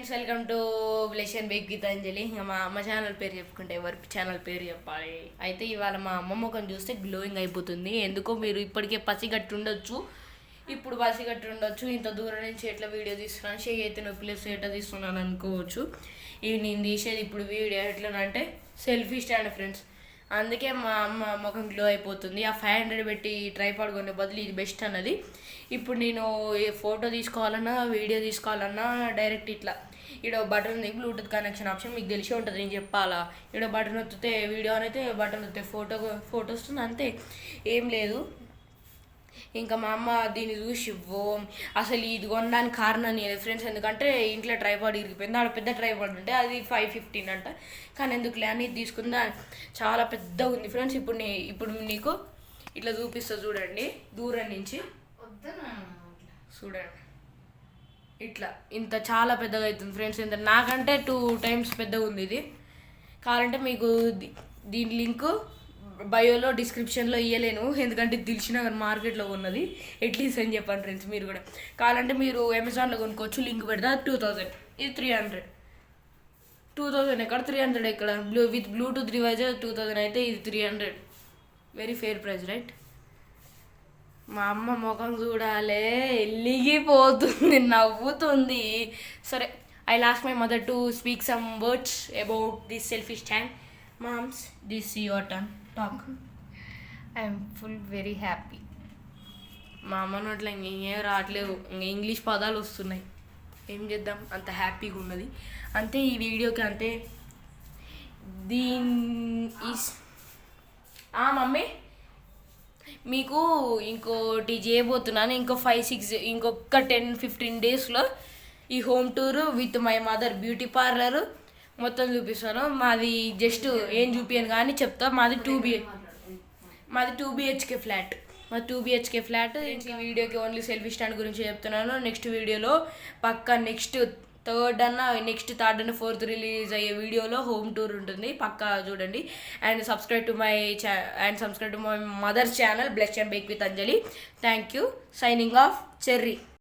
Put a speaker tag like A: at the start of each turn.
A: Friends welcome to విలేషన్ bake Geetanjali. ఇంకా మా అమ్మ ఛానల్ పేరు చెప్పుకుంటే ఎవరి ఛానల్ పేరు చెప్పాలి. అయితే ఇవాళ మా అమ్మ ముఖం చూస్తే గ్లోయింగ్ అయిపోతుంది. ఎందుకో మీరు ఇప్పటికే పసిగట్టు ఉండొచ్చు. ఇప్పుడు పసిగట్టు ఉండొచ్చు. ఇంత దూరం నుంచి ఎట్లా వీడియో తీస్తున్నాను షే అయితే నొప్పి లేదు ఎట్లా తీస్తున్నాను అనుకోవచ్చు. ఇవి నేను తీసేది ఇప్పుడు వీడియో ఎట్లనంటే సెల్ఫీ స్టాండ్ ఫ్రెండ్స్. అందుకే మా అమ్మ ముఖం గ్లో అయిపోతుంది. ఆ ఫైవ్ హండ్రెడ్ పెట్టి ట్రైపాడ్ కొనే బదులు ఇది బెస్ట్ అన్నది. ఇప్పుడు నేను ఏ ఫోటో తీసుకోవాలన్నా వీడియో తీసుకోవాలన్నా డైరెక్ట్ ఇట్లా. ఇక్కడ బటన్ ఉంది బ్లూటూత్ కనెక్షన్ ఆప్షన్ మీకు తెలిసి ఉంటుంది నేను చెప్పాలా? ఇక్కడ బటన్ వస్తే వీడియో అయితే బటన్ వస్తే ఫోటో ఫోటో వస్తుంది అంతే. ఏం లేదు. ఇంకా మా అమ్మ దీన్ని చూసి ఓ అసలు ఇది కొనడానికి కారణం నేను ఫ్రెండ్స్ ఎందుకంటే ఇంట్లో ట్రైపాడ్ ఇరిగిపోయింది. ఆడ పెద్ద ట్రైపాడ్ ఉంటే అది ఫైవ్ ఫిఫ్టీన్ అంట. కానీ ఎందుకులే అని ఇది తీసుకుందా? చాలా పెద్దగా ఉంది ఫ్రెండ్స్ ఇప్పుడు నీ ఇప్పుడు నీకు ఇట్లా చూపిస్తా చూడండి. దూరం నుంచి. చూడండి. ఇట్లా ఇంత చాలా పెద్దగా అవుతుంది ఫ్రెండ్స్ ఇంత నాకంటే టూ టైమ్స్ పెద్దగా ఉంది ఇది. కావాలంటే మీకు దీని లింక్ బయోలో డిస్క్రిప్షన్లో ఇవ్వలేను ఎందుకంటే ఇది దిల్చినగర్ మార్కెట్లో ఉన్నది ఎట్లీస్ట్ అని చెప్పండి ఫ్రెండ్స్ మీరు కూడా. కావాలంటే మీరు అమెజాన్లో కొనుక్కోవచ్చు. లింక్ పెడతా. టూ థౌజండ్ ఇది త్రీ హండ్రెడ్ టూ థౌజండ్ ఎక్కడ? త్రీ హండ్రెడ్ ఎక్కడ? Blue with bluetooth device two thousand అయితే ఇది three hundred very fair price right మా అమ్మ ముఖం చూడాలే. ఎల్లిగిపోతుంది నవ్వుతుంది. సరే I last my mother to speak some words about this selfie stand moms this your turn talk
B: I'm full very happy
A: మా అమ్మ నోట్లో ఇంకేం రావట్లేవు ఇంక ఇంగ్లీష్ పదాలు వస్తున్నాయి. ఏం చేద్దాం? అంత హ్యాపీగా ఉన్నది. అంతే ఈ వీడియోకి అంతే. దీన్ ఈస్ ఆ మమ్మీ. మీకు ఇంకోటి చేయబోతున్నాను. ఇంకో ఫైవ్ సిక్స్ ఇంకొక టెన్ ఫిఫ్టీన్ డేస్లో ఈ home tour with my mother beauty parlour మొత్తం చూపిస్తాను మాది జస్ట్ ఏం చూపించాను కానీ చెప్తా. మాది టూ బి మాది టూ బిహెచ్కే ఫ్లాట్ మా టూ బిహెచ్కే ఫ్లాట్ ఈ వీడియోకి ఓన్లీ సెల్ఫీ స్టాండ్ గురించి చెప్తున్నాను. నెక్స్ట్ వీడియోలో పక్క నెక్స్ట్ థర్డ్ అన్న నెక్స్ట్ థర్డ్ అన్న ఫోర్త్ రిలీజ్ అయ్యే వీడియోలో హోమ్ టూర్ ఉంటుంది. పక్కా చూడండి. అండ్ సబ్స్క్రైబ్ టు మై ఛా and subscribe to my mother channel bless and bake with Anjali thank you signing off Cherry